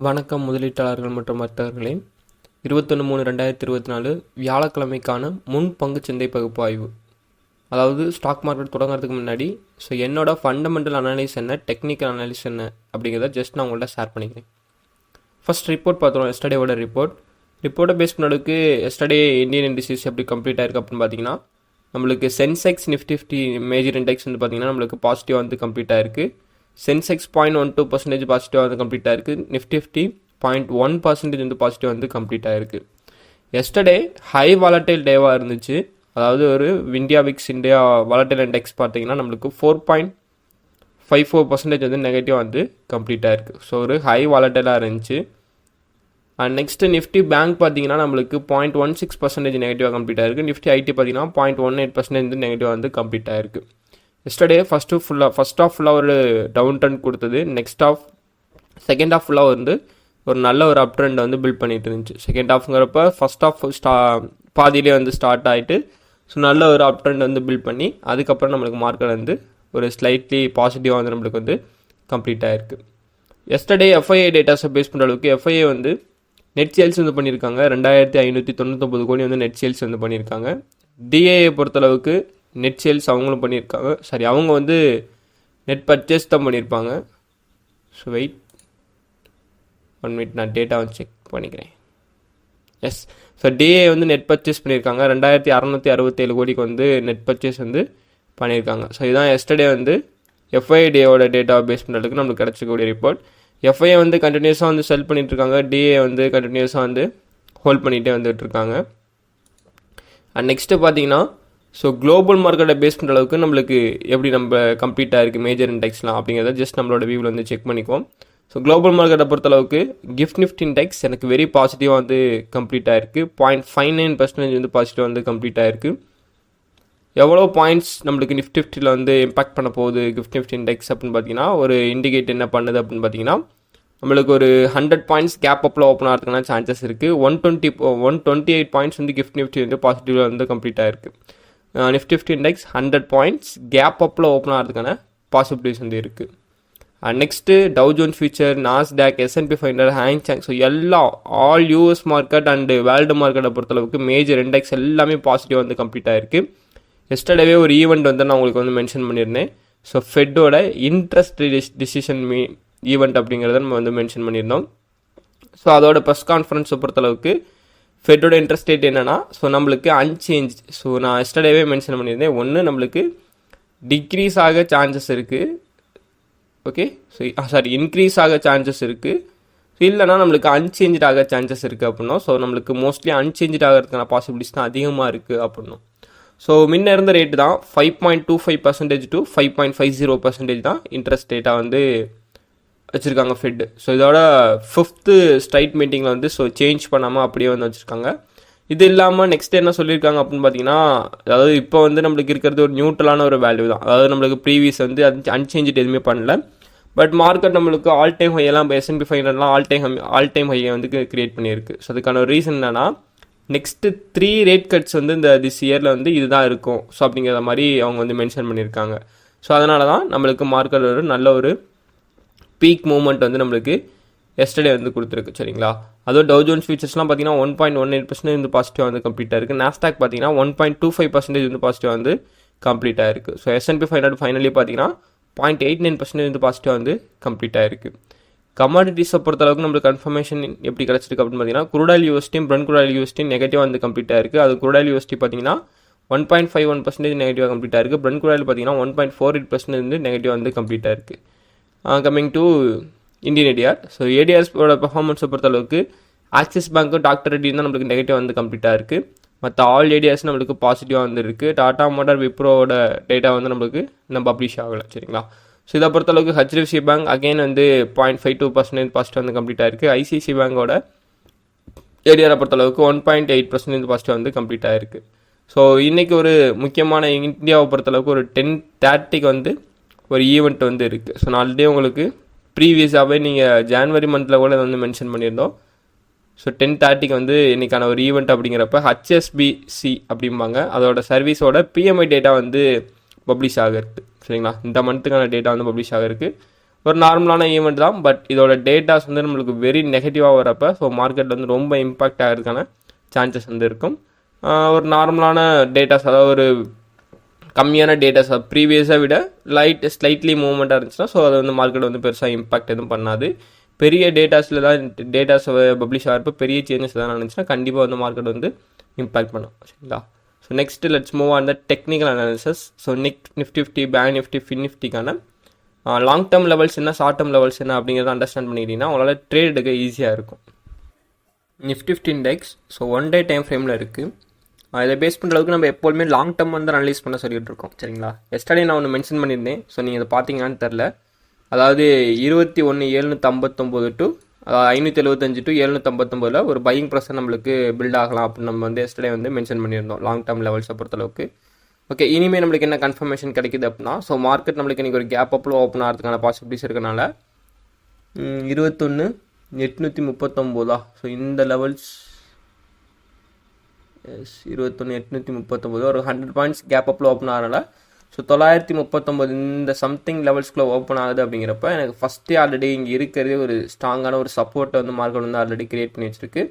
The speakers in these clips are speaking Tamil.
வணக்கம் முதலீட்டாளர்கள் மற்றும் வர்த்தகர்களே இருபத்தொன்று மூணு ரெண்டாயிரத்தி இருபத்தி நாலு வியாழக்கிழமைக்கான முன் பங்கு சந்தை பகுப்பாய்வு அதாவது ஸ்டாக் மார்க்கெட் தொடங்குறதுக்கு முன்னாடி ஸோ என்னோட ஃபண்டமெண்டல் அனாலிஸ் என்ன டெக்னிக்கல் அனாலிஸ் என்ன அப்படிங்கிறத ஜஸ்ட் நான் உங்கள்கிட்ட ஷேர் பண்ணிக்கிறேன். ஃபர்ஸ்ட் ரிப்போர்ட் பார்த்துருவோம் எஸ்டடேவோட ரிப்போர்ட் ரிப்போர்ட்டை பேஸ் பண்ணதுக்கு எஸ்டடே இந்தியன் இண்டஸ்ட்ரீஸ் எப்படி கம்ப்ளீட் ஆயிருக்கு அப்படின்னு பார்த்தீங்கன்னா நம்மளுக்கு Sensex Nifty fifty major index வந்து பார்த்தீங்கன்னா நம்மளுக்கு பாசிட்டிவாக வந்து கம்ப்ளீட் ஆயிருக்கு. Sensex point one two percentage பாசிட்டிவாக வந்து கம்ப்ளீட் ஆயிருக்கு. Nifty fifty point one percentage வந்து பாசிட்டிவ் வந்து கம்ப்ளீட் ஆயிருக்கு. எஸ்டர்டே ஹை வாலட்டைல் டேவாக இருந்துச்சு. அதாவது ஒரு India VIX India volatile index பார்த்தீங்கன்னா நம்மளுக்கு four point five four percentage வந்து நெகட்டிவ் வந்து கம்ப்ளீட் ஆயிருக்கு. ஸோ ஒரு ஹை வாலட்டைலாக இருந்துச்சு. அண்ட் நெக்ஸ்ட்டு நிஃப்டி பேங்க் பார்த்தீங்கன்னா நம்மளுக்கு பாயிண்ட் ஒன் சிக்ஸ் பர்சன்டேஜ் நெகட்டிவாக கம்ப்ளீட் ஆயிருக்கு. நிஃப்டி ஐடி பார்த்தீங்கன்னா பாயிண்ட் ஒன் எயிட் பர்சன்டேஜ் வந்து நெகட்டிவாக வந்து கம்ப்ளீட் ஆயிருக்கு. எஸ்டர்டே ஃபஸ்ட்டு ஃபுல்லாக ஃபஸ்ட் ஆஃப் ஃபுல்லாக ஒரு டவுன் ட்ரெண்ட் கொடுத்தது. நெக்ஸ்ட் ஆஃப் செகண்ட் ஆஃப் ஃபுல்லாக வந்து ஒரு நல்ல ஒரு அப் ட்ரெண்டை வந்து பில்ட் பண்ணிட்டு இருந்துச்சு. செகண்ட் ஆஃப்ங்கிறப்ப ஃபஸ்ட் ஆஃப் ஸ்டா பாதியிலே வந்து ஸ்டார்ட் ஆகிட்டு ஸோ நல்ல ஒரு அப் ட்ரெண்ட் வந்து பில்ட் பண்ணி அதுக்கப்புறம் நம்மளுக்கு மார்க்கெட் வந்து ஒரு ஸ்லைட்லி பாசிட்டிவாக வந்து நம்மளுக்கு வந்து கம்ப்ளீட் ஆகிருக்கு எஸ்டர்டே எஃப்ஐஏ டேட்டாஸை பேஸ் பண்ணுற அளவுக்கு எஃப்ஐஏ வந்து நெட் சேல்ஸ் வந்து பண்ணியிருக்காங்க. ரெண்டாயிரத்தி ஐநூற்றி தொண்ணூத்தொம்பது கோடி வந்து நெட் சேல்ஸ் வந்து பண்ணியிருக்காங்க. டிஏஏ பொறுத்தளவுக்கு நெட் சேல்ஸ் அவங்களும் பண்ணியிருக்காங்க. சாரி அவங்க வந்து நெட் பர்ச்சேஸ் தான் பண்ணியிருப்பாங்க. ஸோ வெயிட் ஒன் மினிட் நான் டேட்டா வந்து செக் பண்ணிக்கிறேன். எஸ் ஸோ டிஏ வந்து நெட் பர்ச்சேஸ் பண்ணியிருக்காங்க. ரெண்டாயிரத்தி அறநூற்றி அறுபத்தேழு கோடிக்கு வந்து நெட் பர்ச்சேஸ் வந்து பண்ணியிருக்காங்க. ஸோ இதுதான் எஸ்டர்டே வந்து எஃப்ஐடிஏவோட டேட்டாவை பேஸ் பண்ணுறதுக்கு நம்மளுக்கு கிடச்சிக்கக்கூடிய ரிப்போர்ட் எஃப்ஐஏ வந்து கண்டினியூஸாக வந்து செல் பண்ணிகிட்ருக்காங்க இருக்காங்க டிஏ வந்து கண்டினியூஸாக வந்து ஹோல்ட் பண்ணிகிட்டே வந்துகிட்ருக்காங்க அண்ட் நெக்ஸ்ட்டு பார்த்தீங்கன்னா ஸோ குளோபல் மார்க்கெட்டை பேஸ் பண்ணுற அளவுக்கு நம்மளுக்கு எப்படி நம்ம கம்ப்ளீட்டாக இருக்குது மேஜர் இண்டெக்ஸ்லாம் அப்படிங்கிறத ஜஸ்ட் நம்மளோட வியூவில் வந்து செக் பண்ணிக்குவோம். ஸோ குளோபல் மார்க்கெட்டை பொறுத்தளவுக்கு கிஃப்ட் நிஃப்ட் இண்டெக்ஸ் எனக்கு வெரி பாசிட்டிவாக வந்து கம்ப்ளீட் ஆயிருக்கு. பாயிண்ட் ஃபைவ் நைன் பர்சன்டேஜ் வந்து பாசிட்டிவாக வந்து கம்ப்ளீட் ஆயிருக்கு. எவ்வளோ பாயிண்ட்ஸ் நம்மளுக்கு நிஃப்ட் நிஃப்டியில் வந்து இம்பாக்ட் பண்ண போகுது கிஃப்ட் நிஃப்ட் இண்டெக்ஸ் அப்படின்னு பார்த்தீங்கன்னா ஒரு இண்டிகேட் என்ன பண்ணுது அப்படின்னு பார்த்தீங்கன்னா நம்மளுக்கு ஒரு ஹண்ட்ரட் பாயிண்ட்ஸ் கேப் அப்பில் ஓப்பன் ஆகிறதுக்கான சான்சஸ் இருக்குது one twenty one twenty eight points வந்து கிஃப்ட் நிஃப்டி வந்து பாசிட்டிவாக வந்து கம்ப்ளீட் ஆயிருக்கு. Nifty fifty index hundred points gap அப்பில் ஓப்பன் ஆகிறதுக்கான பாசிபிலிட்டிஸ் வந்து இருக்குது next Dow Jones future Nasdaq S and P finder Hang Seng so எல்லாம் all US market and world மார்க்கெட்டை பொறுத்தளவுக்கு மேஜர் இண்டெக்ஸ் எல்லாமே பாசிட்டிவ் வந்து கம்ப்ளீட் ஆகிருக்கு எஸ்டர்டேவே ஒரு ஈவெண்ட் வந்து நான் உங்களுக்கு வந்து மென்ஷன் பண்ணியிருந்தேன். ஸோ ஃபெட்டோட இன்ட்ரெஸ்ட் டிசிஷன் மீ ஈவெண்ட் அப்படிங்கிறத நம்ம வந்து மென்ஷன் பண்ணியிருந்தோம். ஸோ அதோட ப்ரெஸ் கான்ஃபரன்ஸை பொறுத்தளவுக்கு ஃபெட்டோட இன்ட்ரெஸ்ட் ரேட் என்னென்னா ஸோ நம்மளுக்கு அன்சேஞ்ச் ஸோ நான் எஸ்டர்டேவே மென்ஷன் பண்ணியிருந்தேன். ஒன்று நம்மளுக்கு டிக்ரீஸ் ஆக சான்சஸ் இருக்குது ஓகே ஸோ சாரி இன்க்ரீஸ் ஆக சான்சஸ் இருக்குது ஸோ இல்லைனா நம்மளுக்கு அன்சேஞ்ச் ஆக சான்சஸ் இருக்குது அப்படின்னா ஸோ நம்மளுக்கு மோஸ்ட்லி அன்சேஞ்ச் ஆகிறதுக்கான பாசிபிலிட்டிஸ் தான் அதிகமாக இருக்குது அப்படின்னும் ஸோ முன்ன இருந்த ரேட்டு தான் five point two five percentage to five point five zero percentage தான் இன்ட்ரெஸ்ட் ரேட்டாக வந்து வச்சுருக்காங்க ஃபெட்டு ஸோ இதோட ஃபிஃப்த்து ஸ்ட்ரைட் மீட்டிங்கில் வந்து ஸோ சேஞ்ச் பண்ணாமல் அப்படியே வந்து வச்சுருக்காங்க. இது இல்லாமல் நெக்ஸ்ட் என்ன சொல்லியிருக்காங்க அப்படின்னு பார்த்தீங்கன்னா அதாவது இப்போ வந்து நம்மளுக்கு இருக்கிறது ஒரு நியூட்ரலான ஒரு வேல்யூ தான். அதாவது நம்மளுக்கு ப்ரீவியஸ் வந்து அது அன்சேஞ்சு எதுவுமே பண்ணல. பட் மார்க்கெட் நம்மளுக்கு ஆல் டைம் ஹையெல்லாம் இப்போ எஸ்என்பி ஃபைனல்லாம் ஆல் டைம் ஆல் டைம் ஹையை வந்து கிரியேட் பண்ணியிருக்கு. ஸோ அதுக்கான ஒரு ரீசன் என்னென்னா நெக்ஸ்ட்டு த்ரீ ரேட் கட்ஸ் வந்து இந்த திஸ் இயரில் வந்து இதுதான் இருக்கும். ஸோ அப்படிங்கிற மாதிரி அவங்க வந்து மென்ஷன் பண்ணியிருக்காங்க. ஸோ அதனால தான் நம்மளுக்கு மார்க்கெட் ஒரு நல்ல ஒரு பீக் மூமெண்ட் வந்து நம்மளுக்கு எஸ்டர்டே வந்து கொடுத்துருக்கு சரிங்களா? அதுவும் டவு ஜோன்ஸ் ஃபியூச்சர்ஸ்லாம் பார்த்தீங்கன்னா one point one eight percentage வந்து பாசிட்டிவாக வந்து கம்ப்ளீட்டாக இருக்குது நாஸ்டாக் பார்த்தீங்கன்னா one point two five percentage வந்து பாசிட்டிவாக வந்து கம்ப்ளீட் இருக்குது so S and P five hundred finally பார்த்தீங்கன்னா பாயிண்ட் எயிட் நைன் பர்சன்டேஜ் வந்து பாசிட்டிவாக வந்து கம்ப்ளீட் இருக்குது கமாடிட்டிஸை பொறுத்தளவுக்கு நம்மளுக்கு கன்ஃபர்மேஷன் எப்படி கிடச்சிருக்கு அப்படின்னு பார்த்தீங்கன்னா குரூடாயில் யூஎஸ்டியும் பிரன் குரூடாயில் யூஎஸ்டியும் நெகட்டிவாக வந்து கம்ப்ளீட்டாக இருக்குது அது குரூடாயில் யூஎஸ்டி பார்த்தீங்கன்னா one point five one percentage நெகட்டிவாக கம்ப்ளீட்டாக இருக்குது பிரன் குரூடாயில் பார்த்தீங்கன்னா one point four eight percentage வந்து நெகட்டிவாக வந்து கம்ப்ளீட்டாக இருக்குது coming to Indian ADR so ஏடிஆர்ஸோட பர்ஃபார்மன்ஸை பொறுத்தளவுக்கு ஆக்சிஸ் பேங்க்கும் டாக்டர் ரெட்டி தான் நம்மளுக்கு நெகட்டிவ் வந்து கம்ப்ளீட்டாக இருக்குது மற்ற ஆல் ஏடிஆர்ஸ் நம்மளுக்கு பாசிட்டிவாக வந்துருக்கு டாடா மோட்டார் விப்ரோவோட டேட்டா வந்து நம்மளுக்கு இன்னும் பப்ளிஷ் ஆகலை சரிங்களா? ஸோ இதை பொறுத்தளவுக்கு ஹெச்டிஎஃப்சி பேங்க் அகைன் வந்து point five two percentage positive வந்து கம்ப்ளீட்டாக இருக்குது ஐசிசி பேங்கோட ஏடிஆரை பொறுத்தளவுக்கு one point eight percentage positive வந்து கம்ப்ளீட்டாக இருக்குது ஸோ இன்றைக்கி ஒரு முக்கியமான இந்தியாவை பொறுத்தளவுக்கு ஒரு டென் தேர்ட்டிக்கு வந்து ஒரு ஈவெண்ட் வந்து இருக்குது ஸோ நான் ஆல்ரெடி உங்களுக்கு ப்ரீவியஸாகவே நீங்கள் ஜான்வரி மந்தில் கூட வந்து மென்ஷன் பண்ணியிருந்தோம். ஸோ டென் தேர்ட்டிக்கு வந்து இன்றைக்கான ஒரு ஈவெண்ட் அப்படிங்கிறப்ப ஹச்எஸ்பிசி அப்படிம்பாங்க. அதோட சர்வீஸோட பிஎம்ஐ டேட்டா வந்து பப்ளிஷ் ஆகிறது. சரிங்களா? இந்த மந்த்துக்கான டேட்டா வந்து பப்ளிஷ் ஆகிருக்கு ஒரு நார்மலான ஈவெண்ட் தான். பட் இதோட டேட்டாஸ் வந்து நம்மளுக்கு வெரி நெகட்டிவாக வரப்போ ஸோ மார்க்கெட் வந்து ரொம்ப இம்பாக்ட் ஆகிறதுக்கான சான்சஸ் வந்து இருக்கும். ஒரு நார்மலான டேட்டாஸ் அதாவது ஒரு கம்மியான டேட்டாஸ் ப்ரீவியஸாக விட லைட் ஸ்லைட்லி மூவ்மெண்ட்டாக இருந்துச்சுன்னா ஸோ அது வந்து மார்க்கெட் வந்து பெருசாக இம்பாக்ட் எதுவும் பண்ணாது. பெரிய டேட்டாஸில் தான் டேட்டாஸ் பப்ளிஷ் ஆகிறப்ப பெரிய சேஞ்சஸ் தான் இருந்துச்சுன்னா கண்டிப்பாக வந்து மார்க்கெட் வந்து இம்பாக்ட் பண்ணும். சரிங்களா? So next let's move on the technical analysis so Nick Nifty fifty bank Nifty fin நிஃப்டிக்கான long term levels என்ன ஷார்ட் டேர்ம் லெவல்ஸ் என்ன அப்படிங்கிறத அண்டர்ஸ்டாண்ட் பண்ணிக்கிட்டீங்கன்னா உங்களால் ட்ரேட் எடுக்க ஈஸியாக இருக்கும். Nifty fifty index so one day time ஃப்ரேமில் இருக்குது இதை பேஸ் பண்ணுற அளவுக்கு நம்ம எப்போதுமே லாங் டேர்ம் வந்து அனலைஸ் பண்ண சொல்லிட்டு இருக்கோம். சரிங்களா? எஸ்டர்டே நான் ஒன்று மென்ஷன் பண்ணியிருந்தேன். ஸோ நீங்கள் இதை பார்த்தீங்களான்னு தெரில அதாவது இருபத்தி ஒன்று ஏழ்நூற்றி ஐம்பத்தொம்போது டு ஐநூற்றி எழுபத்தஞ்சு டு எழுநூற்றம்பத்தொம்போதில் ஒரு பையிங் ப்ரெஷர் நம்மளுக்கு பில்ட் ஆகலாம் அப்படின்னு நம்ம வந்து எஸ்டர்டே வந்து மென்ஷன் பண்ணியிருந்தோம். லாங் டேர்ம் லெவல்ஸை பொறுத்தளவுக்கு. ஓகே இனிமேல் நம்மளுக்கு என்ன கன்ஃபர்மேஷன் கிடைக்குது அப்படின்னா ஸோ மார்க்கெட் நம்மளுக்கு இன்றைக்கி ஒரு கேப் அப்பில் ஓப்பன் ஆகிறதுக்கான பாசிபிலிட்டிஸ் இருக்கனால இருபத்தொன்று எட்நூற்றி முப்பத்தொம்போதா? ஸோ இந்த லெவல்ஸ் எஸ் இருபத்தொன்று எட்நூற்றி முப்பத்தொம்போது. ஒரு ஹண்ட்ரட் பாயிண்ட்ஸ் கேப் அப்பில் ஓப்பன் ஆகிறனால ஸோ தொள்ளாயிரத்தி முப்பத்தொம்போது இந்த சம்திங் லெவல்ஸ்குள்ளே ஓப்பன் ஆகுது அப்படிங்கிறப்ப எனக்கு ஃபஸ்ட்டே ஆல்ரெடி இங்கே இருக்கிறதே ஒரு ஸ்ட்ராங்கான ஒரு சப்போர்ட்டை வந்து மார்க்கெட் வந்து ஆல்ரெடி கிரியேட் பண்ணி வச்சிருக்கு.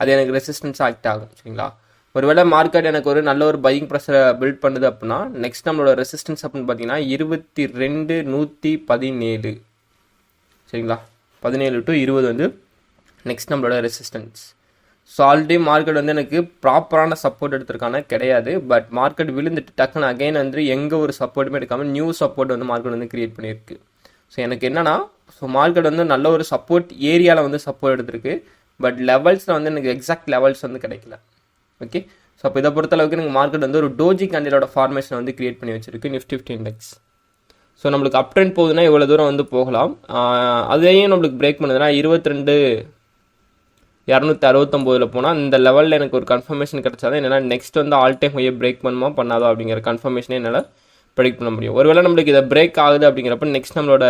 அது எனக்கு ரெசிஸ்டன்ஸ் ஆக்ட் ஆகும் சரிங்களா? ஒருவேளை மார்க்கெட் எனக்கு ஒரு நல்ல ஒரு பையிங் ப்ரெஷரை பில்ட் பண்ணுது அப்படின்னா நெக்ஸ்ட் நம்மளோட ரெசிஸ்டன்ஸ் அப்படின்னு பார்த்தீங்கன்னா இருபத்தி ரெண்டு நூற்றி பதினேழு. சரிங்களா? பதினேழு டு இருபது வந்து நெக்ஸ்ட் நம்மளோட ரெசிஸ்டன்ஸ் ஸோ ஆல்ரெடி மார்க்கெட் வந்து எனக்கு ப்ராப்பரான சப்போர்ட் எடுத்திருக்கான கிடையாது. பட் மார்க்கெட் விழுந்துட்டு டக்குன்னு அகைன் வந்து எங்கே ஒரு சப்போர்ட்டுமே எடுக்காமல் நியூ சப்போர்ட் வந்து மார்க்கெட் வந்து கிரியேட் பண்ணியிருக்கு. ஸோ எனக்கு என்னன்னா ஸோ மார்க்கெட் வந்து நல்ல ஒரு சப்போர்ட் ஏரியாவில் வந்து சப்போர்ட் எடுத்திருக்கு. பட் லெவல்ஸில் வந்து எனக்கு எக்ஸாக்ட் லெவல்ஸ் வந்து கிடைக்கல. ஓகே ஸோ அப்போ இதை பொறுத்தளவுக்கு எனக்கு மார்க்கெட் வந்து ஒரு டோஜி கேண்டிலோட ஃபார்மேஷன் வந்து கிரியேட் பண்ணி வச்சிருக்கு நிஃப்டி ஃபிஃப்டி இண்டெக்ஸ் ஸோ நம்மளுக்கு அப் ட்ரெண்ட் போகுதுன்னா இவ்வளோ தூரம் வந்து போகலாம். அதையும் நம்மளுக்கு பிரேக் பண்ணுதுன்னா இருபத்தி ரெண்டு இரநூத்தி அறுபத்தொம்போதில் போனால் இந்த லெவலில் எனக்கு ஒரு கன்ஃபர்மேஷன் கிடச்சாதான் என்னால் நெக்ஸ்ட் வந்து ஆல் டைம் ஹையை பிரேக் பண்ணுமா பண்ணாதோ அப்படிங்கிற கன்ஃபர்மேஷனே என்னால் ப்ரெடிக்ட் பண்ண முடியும். ஒருவேளை நம்மளுக்கு இதை பிரேக் ஆகுது அப்படிங்கிறப்ப நெக்ஸ்ட் நம்மளோட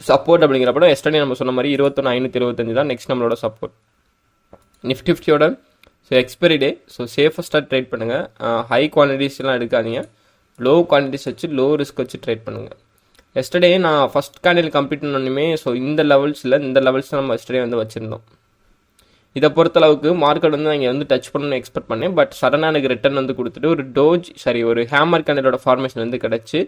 சப்போர்ட் அப்படிங்கிறப்ப எஸ்டர்டே நம்ம சொன்ன மாதிரி இருபத்தொன்று ஐநூற்றி இருபத்தஞ்சு தான் நெக்ஸ்ட் நம்மளோட சப்போர்ட் நிஃப்டி ஃபிஃப்டியோட ஸோ எக்ஸ்பைரி டே ஸோ சேஃபஸ்ட்டாக ட்ரேட் பண்ணுங்கள் ஹை குவான்டிட்டிஸ்லாம் எடுக்காதீங்க. லோ குவான்டிட்டிஸ் வச்சு லோ ரிஸ்க் வச்சு ட்ரேட் பண்ணுங்கள் எஸ்டர்டே நான் ஃபஸ்ட் கேண்டில் கம்ப்ளீட் பண்ணணுமே ஸோ இந்த லெவல்ஸில் இந்த லெவல்ஸ் நம்ம எஸ்டர்டே வந்து வச்சுருந்தோம். இதை பொறுத்தளவுக்கு மார்க்கெட் வந்து நான் இங்கே வந்து டச் பண்ணணும்னு எக்ஸ்பெக்ட் பண்ணேன். பட் சடனாக எனக்கு ரிட்டர்ன் வந்து கொடுத்துட்டு ஒரு டோஜ் சாரி ஒரு ஹேமர் கேண்டலோட ஃபார்மேஷன் வந்து கிடச்சி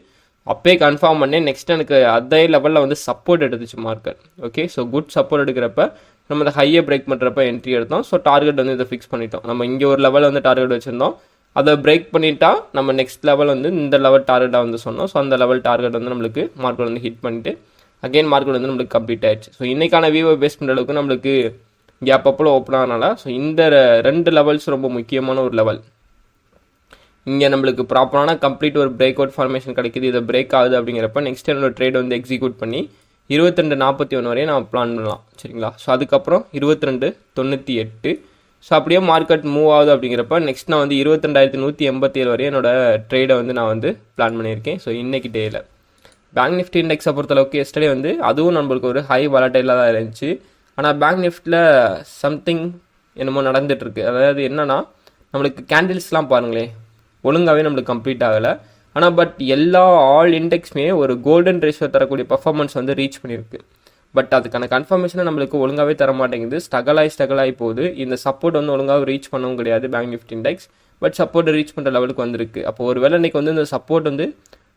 அப்பயே கன்ஃபார்ம் பண்ணேன். நெக்ஸ்ட் எனக்கு அதே லெவலில் வந்து சப்போர்ட் எடுத்துச்சு market okay so good support எடுக்கிறப்ப நம்ம அதை ஹையை பிரேக் பண்ணுறப்ப என்ட்ரி எடுத்தோம். ஸோ டார்கெட் வந்து இதை ஃபிக்ஸ் பண்ணிட்டோம். நம்ம இங்கே ஒரு லெவலில் வந்து டார்கெட் வச்சுருந்தோம். அதை பிரேக் பண்ணிட்டா நம்ம நெக்ஸ்ட் லெவல் வந்து இந்த லெவல் டார்கெட்டாக வந்து சொன்னோம். ஸோ அந்த லெவல் டார்கெட் வந்து நம்மளுக்கு மார்க்கெட் வந்து ஹிட் பண்ணிட்டு அகைன் மார்க்கெட் வந்து நம்மளுக்கு கம்ப்ளீட் ஆயிடுச்சு. ஸோ இன்னைக்கான வியூவை பேஸ் பண்ணுற அளவுக்கு நம்மளுக்கு கேப் அப்பில் ஓப்பன் ஆனனால ஸோ இந்த ரெண்டு லெவல்ஸ் ரொம்ப முக்கியமான ஒரு லெவல் இங்கே நம்மளுக்கு ப்ராப்பரான கம்ப்ளீட் ஒரு பிரேக் அவுட் ஃபார்மேஷன் கிடைக்குது இதை பிரேக் ஆகுது அப்படிங்கிறப்ப நெக்ஸ்ட் என்னோட ட்ரேட் வந்து எக்ஸிக்யூட் பண்ணி இருபத்திரெண்டு நாற்பத்தி ஒன்று வரையும் நான் பிளான் பண்ணலாம் சரிங்களா? ஸோ அதுக்கப்புறம் இருபத்தி ரெண்டு தொண்ணூற்றி எட்டு. ஸோ அப்படியே மார்க்கெட் மூவ் ஆகுது அப்படிங்கிறப்ப நெக்ஸ்ட் நான் வந்து இருபத்திரெண்டாயிரத்தி நூற்றி எண்பத்தி ஏழு வரையும் என்னோட ட்ரேடை வந்து நான் வந்து பிளான் பண்ணியிருக்கேன் ஸோ இன்றைக்கி டேயில் பேங்க் நிஃப்டி இண்டெக்ஸை பொறுத்தளவுக்கு எஸ்டர்டே வந்து அதுவும் நம்மளுக்கு ஒரு ஹை வாலட்டைலாக தான் இருந்துச்சு. ஆனால் பேங்க் நிஃப்டியில் சம்திங் என்னமோ நடந்துட்டுருக்கு. அதாவது என்னென்னா நம்மளுக்கு கேண்டில்ஸ்லாம் பாருங்களேன் ஒழுங்காகவே நம்மளுக்கு கம்ப்ளீட் ஆகலை. ஆனால் பட் எல்லா ஆல் இண்டெக்ஸுமே ஒரு கோல்டன் ரேஷியோ தரக்கூடிய பர்ஃபார்மன்ஸ் வந்து ரீச் பண்ணியிருக்கு. பட் அதுக்கான கன்ஃபர்மேஷனை நம்மளுக்கு ஒழுங்காகவே தர மாட்டேங்குது. ஸ்ட்ரகல் ஆகி ஸ்ட்ரகல் ஆகி போகுது. இந்த சப்போர்ட் வந்து ஒழுங்காக ரீச் பண்ணவும் கிடையாது பேங்க் நிஃப்டி இண்டெக்ஸ் பட் சப்போர்ட்டை ரீச் பண்ணுற லெவலுக்கு வந்திருக்கு. அப்போ ஒரு வேளை இன்னைக்கு வந்து இந்த சப்போர்ட் வந்து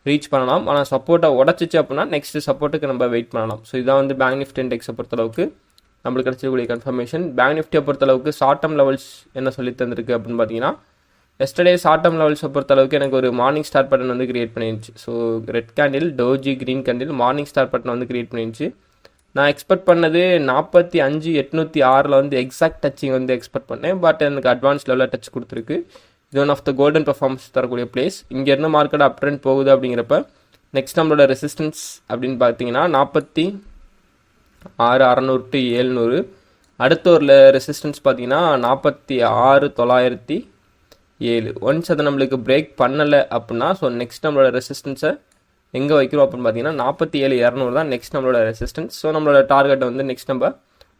ரீச் பண்ணலாம். ஆனால் சப்போர்ட்டை உடச்சிச்சு அப்படின்னா நெக்ஸ்ட் சப்போர்ட்டுக்கு நம்ம வெயிட் பண்ணலாம். ஸோ இதான் வந்து பேங்க் நிஃப்டி இண்டெக்ஸை பொறுத்தளவுக்கு நம்மளுக்கு கிடச்சிருக்கக்கூடிய கன்ஃபர்மேஷன் பேங்க் நிஃப்டியை பொறுத்தளவுக்கு ஷார்ட் டேர்ம் லெவல்ஸ் என்ன சொல்லி தந்திருக்கு அப்படின்னு பார்த்தீங்கன்னா எஸ்டர்டே ஷார்ட் டேர்ம் லெவல்ஸை பொறுத்தளவுக்கு எனக்கு ஒரு மார்னிங் ஸ்டார் பட்டன் வந்து கிரியேட் பண்ணிருச்சு so red candle doji green candle morning star pattern வந்து கிரியேட் பண்ணிருந்துச்சு. நான் எக்ஸ்பெக்ட் பண்ணது நாற்பத்தி அஞ்சு எட்நூற்றி ஆறில் வந்து எக்ஸாக்ட் டச்சிங் வந்து எக்ஸ்பெக்ட் பண்ணேன். பட் எனக்கு அட்வான்ஸ் லெவலில் டச் கொடுத்துருக்கு. இது one of the golden performance தரக்கூடிய பிளேஸ் இங்கேருந்து மார்க்கெட் அப் ட்ரெண்ட் போகுது அப்படிங்கிறப்ப நெக்ஸ்ட் நம்மளோட ரெசிஸ்டன்ஸ் அப்படின்னு பார்த்தீங்கன்னா நாற்பத்தி ஆறு அறநூறு டு ஏழ்நூறு. அடுத்த ஒரு ரெசிஸ்டன்ஸ் பார்த்தீங்கன்னா நாற்பத்தி ஆறு தொள்ளாயிரத்தி ஏழு. ஒன்ஸ் அதை நம்மளுக்கு பிரேக் பண்ணலை அப்படின்னா ஸோ நெக்ஸ்ட் நம்மளோட ரெசிஸ்டன்ஸை எங்கே வைக்கிறோம் அப்படின்னு பார்த்தீங்கன்னா நாற்பத்தி ஏழு இரநூறு தான் நெக்ஸ்ட் நம்மளோட ரெசிஸ்டன்ஸ் ஸோ நம்மளோட டார்கெட்டை வந்து நெக்ஸ்ட் நம்ம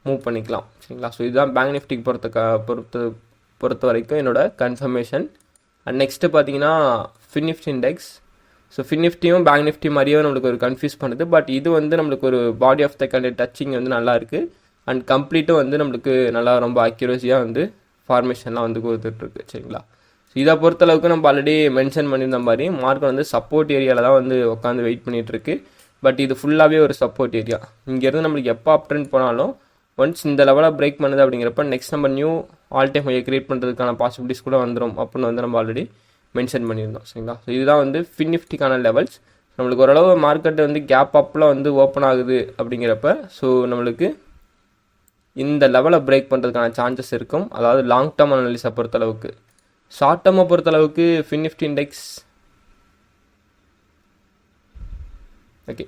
மூவ் பண்ணிக்கலாம். சரிங்களா? ஸோ இதுதான் பேங்க் நிஃப்டிக்கு பொறுத்த க பொறுத்த பொறுத்த வரைக்கும் என்னோட கன்ஃபர்மேஷன் அண்ட் நெக்ஸ்ட்டு பார்த்தீங்கன்னா ஃபின்னிஃப்டி இண்டெக்ஸ் ஸோ ஃபின் நிஃப்டியும் பேங்க் நிஃப்டி மாதிரியும் நம்மளுக்கு ஒரு கன்ஃபியூஸ் பண்ணுது. பட் இது வந்து நம்மளுக்கு ஒரு body of the Kanth touching வந்து நல்லாயிருக்கு அண்ட் கம்ப்ளீட்டும் வந்து நம்மளுக்கு நல்லா ரொம்ப அக்யூரஸியாக வந்து ஃபார்மேஷன்லாம் வந்து கொடுத்துட்ருக்கு. சரிங்களா? ஸோ இதை பொறுத்தளவுக்கு நம்ம ஆல்ரெடி மென்ஷன் பண்ணியிருந்த மாதிரி மார்க்கெட் வந்து சப்போர்ட் ஏரியாவில் தான் வந்து உட்காந்து வெயிட் பண்ணிகிட்ருக்கு பட் இது ஃபுல்லாகவே ஒரு சப்போர்ட் ஏரியா இங்கேருந்து நம்மளுக்கு எப்போ அப் ட்ரெண்ட் போனாலும் ஒன்ஸ் இந்த லெவலாக பிரேக் பண்ணுது அப்படிங்கிறப்ப நெக்ஸ்ட் நம்ம நியூ ஆல் டைம் ஹையை க்ரியேட் பண்ணுறதுக்கான பாசிபிலிட்டிஸ் கூட வந்துடும் அப்படின்னு வந்து நம்ம ஆல்ரெடி மென்ஷன் பண்ணியிருந்தோம் சரிங்களா? ஸோ இதுதான் வந்து ஃபின்னிஃப்டிக்கான லெவல்ஸ் நம்மளுக்கு ஓரளவு மார்க்கெட் வந்து கேப் அப்பில் வந்து ஓப்பன் ஆகுது அப்படிங்கிறப்ப ஸோ நம்மளுக்கு இந்த லெவலை பிரேக் பண்ணுறதுக்கான சான்சஸ் இருக்கும். அதாவது லாங் டேர்ம் அனாலிஸை பொறுத்தளவுக்கு. ஷார்ட் டேர்மை பொறுத்தளவுக்கு ஃபின்னிஃப்டி இண்டெக்ஸ் ஓகே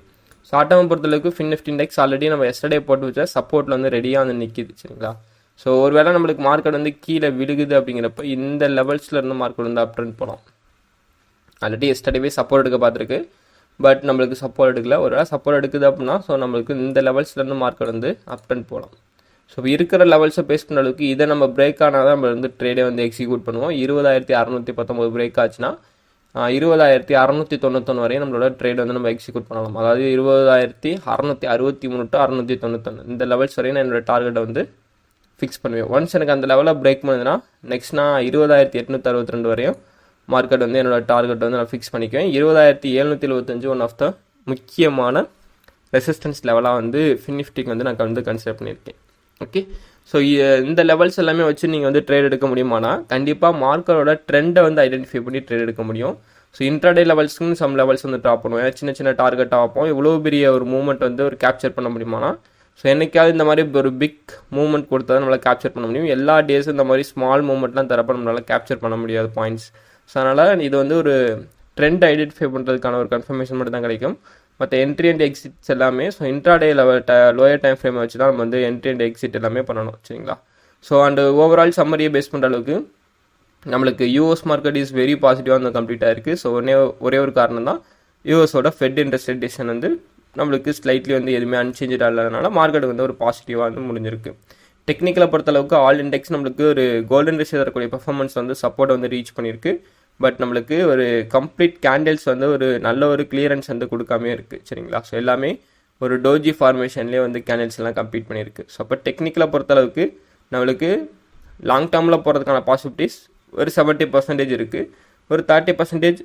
ஷார்ட் டேர்மை பொறுத்தளவுக்கு ஃபின்னிஃப்டி இண்டெக்ஸ் ஆல்ரெடி நம்ம எஸ்டர்டே போட்டு வச்சா சப்போர்ட்டில் வந்து ரெடியாக வந்து நிற்கிது சரிங்களா? ஸோ ஒருவேளை நம்மளுக்கு மார்க்கெட் வந்து கீழே விழுகுது அப்படிங்கிறப்ப இந்த லெவல்ஸில் இருந்து மார்க்கெட் வந்து அப் ட்ரெண்ட் போகலாம் ஆல்ரெடி எஸ்டர்டேவே சப்போர்ட் எடுக்க பார்த்துருக்கு. பட் நம்மளுக்கு சப்போர்ட் எடுக்கல. ஒரு வேளை சப்போர்ட் எடுக்குது அப்படின்னா ஸோ நம்மளுக்கு இந்த லெவல்ஸ்லேருந்து மார்க்கெட் வந்து அப் ட்ரெண்ட் போகலாம் ஸோ இருக்கிற லெவல்ஸை பேஸ் பண்ண அளவுக்கு இதை நம்ம பிரேக் ஆனால் தான் நம்ம வந்து ட்ரேடே வந்து எக்ஸிக்யூட் பண்ணுவோம். இருபதாயிரத்தி அறநூற்றி பத்தொம்போது பிரேக் ஆச்சுன்னா இருபதாயிரத்தி அறநூற்றி தொண்ணூத்தொன்று வரையும் நம்மளோட ட்ரேட் வந்து நம்ம எக்ஸிக்யூட் பண்ணலாம். அதாவது இருபதாயிரத்தி அறநூற்றி அறுபத்தி மூணு டு அறநூற்றி தொண்ணூத்தொன்று இந்த லெவல்ஸ் வரையும் நான் என்னோட டார்கெட்டை வந்து ஃபிக்ஸ் பண்ணுவேன். ஒன்ஸ் எனக்கு அந்த லெவலில் பிரேக் பண்ணுதுன்னா நெக்ஸ்ட் நான் இருபதாயிரத்தி எட்நூற்றி அறுபத்தி ரெண்டு வரையும் மார்க்கெட் வந்து என்னோட டார்கெட் வந்து நான் ஃபிக்ஸ் பண்ணிக்குவேன். இருபதாயிரத்தி எழுநூற்றி எழுபத்தஞ்சு ஒன் ஆஃப் த முக்கியமான ரெசிஸ்டன்ஸ் லெவலாக வந்து ஃபினிஃப்டிக்கு வந்து நான் வந்து கன்சிடர் பண்ணியிருக்கேன். ஓகே ஸோ இந்த லெவல்ஸ் எல்லாமே வச்சு நீங்கள் வந்து ட்ரேட் எடுக்க முடியுமானா கண்டிப்பாக மார்க்கரோட ட்ரெண்டை வந்து ஐடென்டிஃபை பண்ணி ட்ரேட் எடுக்க முடியும். ஸோ இன்ட்ராடே லெவல்ஸ்க்குன்னு சம் லெவல்ஸ் வந்து ட்ராப் பண்ணுவோம். சின்ன சின்ன டார்கெட்டாக வைப்போம். இவ்வளோ பெரிய ஒரு மூமெண்ட் வந்து ஒரு கேப்சர் பண்ண முடியுமானா ஸோ என்னைக்காவது இந்த மாதிரி ஒரு பிக் மூமெண்ட் கொடுத்தா தான் நம்மளால் கேப்சர் பண்ண முடியும். எல்லா டேஸும் இந்த மாதிரி ஸ்மால் மூமெண்ட்லாம் தரப்ப நம்மளால் கேப்சர் பண்ண முடியாது பாயிண்ட்ஸ் ஸோ அதனால் இது வந்து ஒரு ட்ரெண்ட் ஐடென்டிஃபை பண்ணுறதுக்கான ஒரு கன்ஃபர்மேஷன் மட்டும் தான் கிடைக்கும். மற்ற என்ட்ரி அண்ட் எக்ஸிட்ஸ் எல்லாமே so intraday level lower time ஃப்ரேமை வச்சு தான் நம்ம வந்து என்ட்ரி அண்ட் எக்ஸிட் எல்லாமே பண்ணணும் சரிங்களா? ஸோ அண்ட் ஓவரால் சம்மரியை பேஸ் பண்ணுற அளவுக்கு நம்மளுக்கு யூஎஸ் மார்க்கெட் இஸ் வெரி பாசிட்டிவாக வந்து கம்ப்ளீட்டாக இருக்குது ஸோ ஒரே ஒரே ஒரு காரணம் தான் யூஎஸோட ஃபெட் இன்ட்ரெஸ்ட் ரேட் டிசிஷன் வந்து நம்மளுக்கு ஸ்லைட்லி வந்து எதுவுமே அன்சேஞ்சாக இல்லாதனால மார்க்கெட் வந்து ஒரு பாசிட்டிவாக வந்து முடிஞ்சிருக்கு. டெக்னிக்கலை பொறுத்தளவுக்கு ஆல் இண்டெக்ஸ் நம்மளுக்கு ஒரு கோல்டன் ரிஷ் தரக்கூடிய பர்ஃபார்மன்ஸ் வந்து சப்போர்ட் வந்து ரீச் பண்ணியிருக்கு. பட் நம்மளுக்கு ஒரு கம்ப்ளீட் கேண்டில்ஸ் வந்து ஒரு நல்ல ஒரு கிளியரன்ஸ் வந்து கொடுக்காமே இருக்குது சரிங்களா? ஸோ எல்லாமே ஒரு டோஜி ஃபார்மேஷன்லேயே வந்து கேண்டில்ஸ் எல்லாம் கம்ப்ளீட் பண்ணியிருக்கு. ஸோ அப்போ டெக்னிக்கலை பொறுத்தளவுக்கு நம்மளுக்கு லாங் டேர்மில் போகிறதுக்கான பாசிபிலிட்டிஸ் ஒரு செவன்ட்டி பர்சன்டேஜ் இருக்குது ஒரு தேர்ட்டி பர்சன்டேஜ்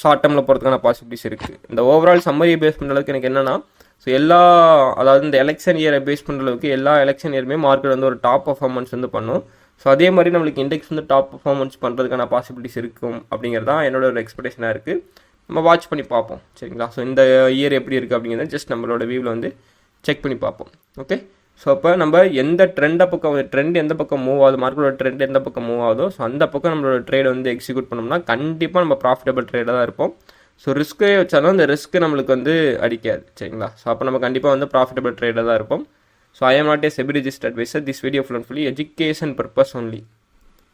ஷார்ட் டேர்மில் போகிறதுக்கான பாசிபிலிட்டிஸ் இருக்குது இந்த ஓவரால் சம்மரியை பேஸ் பண்ணுற அளவுக்கு எனக்கு என்னென்னா ஸோ எல்லா அதாவது இந்த எலெக்ஷன் இயரை பேஸ் பண்ணுற அளவுக்கு எல்லா எலெக்ஷன் இயருமே மார்க்கெட் வந்து ஒரு டாப் பர்ஃபார்மன்ஸ் வந்து பண்ணும். ஸோ அதே மாதிரி நம்மளுக்கு இண்டெக்ஸ் வந்து டாப் பர்ஃபார்மன்ஸ் பண்ணுறதுக்கான பாசிபிலிட்டிஸ் இருக்கும் அப்படிங்கிறது தான் என்னோட ஒரு எக்ஸ்பெக்டேஷனாக இருக்குது நம்ம வாட்ச் பண்ணி பார்ப்போம் சரிங்களா? ஸோ இந்த இயர் எப்படி இருக்குது அப்படிங்கிறத ஜஸ்ட் நம்மளோட வியூவில் வந்து செக் பண்ணி பார்ப்போம் ஓகே ஸோ அப்போ நம்ம எந்த ட்ரெண்டை பக்கம் ட்ரெண்ட் எந்த பக்கம் மூவ் ஆகுது மார்க்கெட்டோட ட்ரெண்ட் எந்த பக்கம் மூவ் ஆகுதோ ஸோ அந்த பக்கம் நம்மளோட ட்ரேட் வந்து எக்ஸிக்யூட் பண்ணோம்னா கண்டிப்பாக நம்ம ப்ராஃபிட்டபிள் ட்ரேடாக தான் இருப்போம். ஸோ ரிஸ்க்கே வச்சாலும் அந்த ரிஸ்க்கு நம்மளுக்கு வந்து அடிக்காது சரிங்களா? ஸோ அப்போ நம்ம கண்டிப்பாக வந்து ப்ராஃபிட்டபிள் ட்ரேடாக தான் இருப்போம். So I am not a SEBI register this video full and fully education purpose only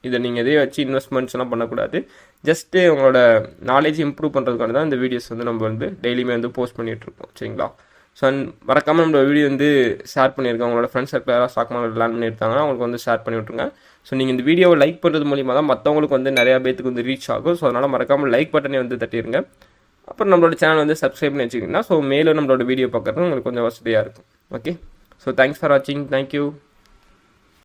இதை நீங்கள் எதையும் வச்சு இன்வெஸ்ட்மெண்ட்ஸ்லாம் பண்ணக்கூடாது. ஜஸ்ட்டு உங்களோட நாலேஜ் இம்ப்ரூவ் பண்ணுறதுக்கான தான் இந்த வீடியோஸ் வந்து நம்ம வந்து டெய்லியுமே வந்து போஸ்ட் பண்ணிகிட்ருக்கோம் சரிங்களா? ஸோ மறக்காமல் நம்மளோட வீடியோ வந்து ஷேர் பண்ணியிருக்கோம் உங்களோட ஃப்ரெண்ட்ஸ் சர்க்கிள் யாராவது ஸ்டாக் மார்க்கெட் லேர்ன் பண்ணியிருக்காங்கன்னா அவங்களுக்கு வந்து ஷேர் பண்ணி விட்ருங்க ஸோ நீங்கள் இந்த வீடியோவை லைக் பண்ணுறது மூலியமாக தான் மற்றவங்களுக்கு வந்து நிறையா பேத்துக்கு வந்து ரீச் ஆகும். ஸோ அதனால் மறக்காமல் லைக் பட்டனே வந்து தட்டிடுங்க அப்புறம் நம்மளோட சேனல் வந்து சப்ஸ்கிரைப் பண்ணி வச்சுக்கிங்கன்னா ஸோ மேலும் நம்மளோட வீடியோ பார்க்குறது உங்களுக்கு கொஞ்சம் வசதியாக இருக்கும். ஓகே ஸோ தேங்க்ஸ் ஃபார் வாட்சிங் தேங்க்யூ